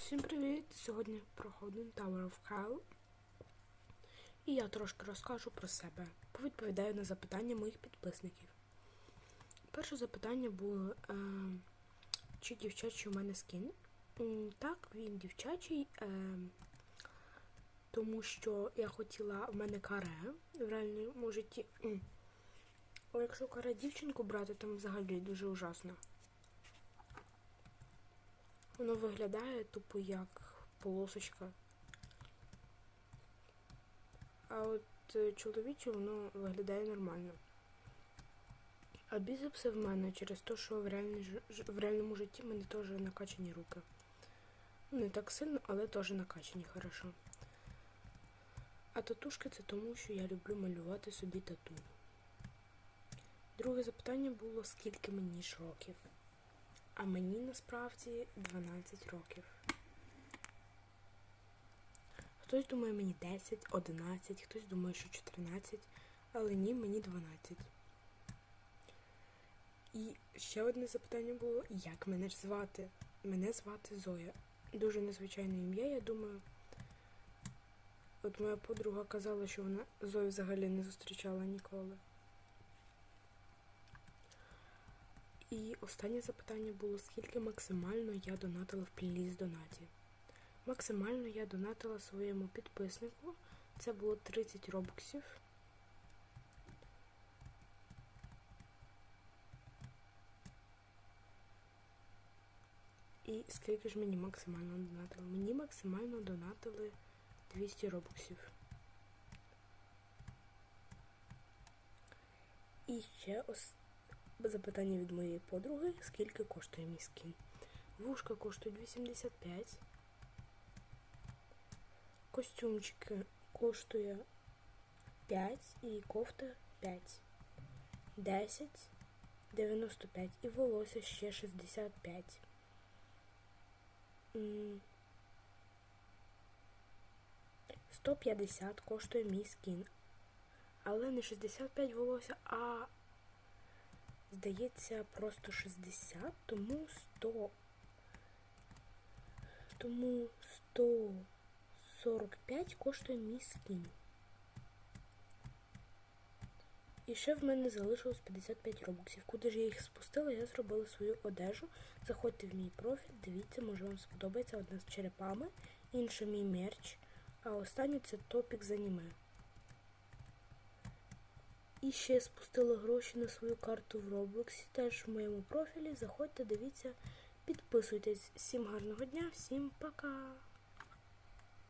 Всім привіт! Сьогодні проходимо Tower of Hell. І я трошки розкажу про себе. Повідповідаю на запитання моїх підписників. Перше запитання було, е, чи дівчачий у мене скін. Так, він дівчачий, е, тому що я хотіла в мене каре в реальному житті. Але якщо каре дівчинку брати, там взагалі дуже ужасно. Воно виглядає тупо як полосочка. А от е, чоловіче воно виглядає нормально. А біцепси в мене через те, що в, реальні, в реальному житті в мене теж накачані руки. Ну, Не так сильно, але теж накачані хорошо. А татушки це тому, що я люблю малювати собі тату. Друге запитання було, скільки мені ж років. А мені насправді 12 років. Хтось думає мені 10, 11, хтось думає, що 14, але ні, мені 12. І ще одне запитання було, як мене ж звати? Мене звати Зоя. Дуже незвичайне ім'я, я думаю. От моя подруга казала, що вона Зою взагалі не зустрічала ніколи. І останнє запитання було, скільки максимально я донатила в пліліз донаті. Максимально я донатила своєму підписнику. Це було 30 робоксів. І скільки ж мені максимально донатили? Мені максимально донатили 200 робоксів. І ще ос... запитання від моєї подруги, скільки коштує мій скін. Вушка коштує 85. Костюмчик коштує 5 і кофта 5. 10, 95 і волосся ще 65. М, 150 коштує мій скін. Але не 65 волосся, а здається, просто 60, тому 100. Тому 145 коштує мій скін. І ще в мене залишилось 55 робоксів. Куди ж я їх спустила, я зробила свою одежу. Заходьте в мій профіль, дивіться, може вам сподобається одна з черепами, інша мій мерч, а останнє це топік з аніме. І ще спустила гроші на свою карту в Роблоксі, теж в моєму профілі. Заходьте, дивіться, підписуйтесь. Всім гарного дня, всім пока!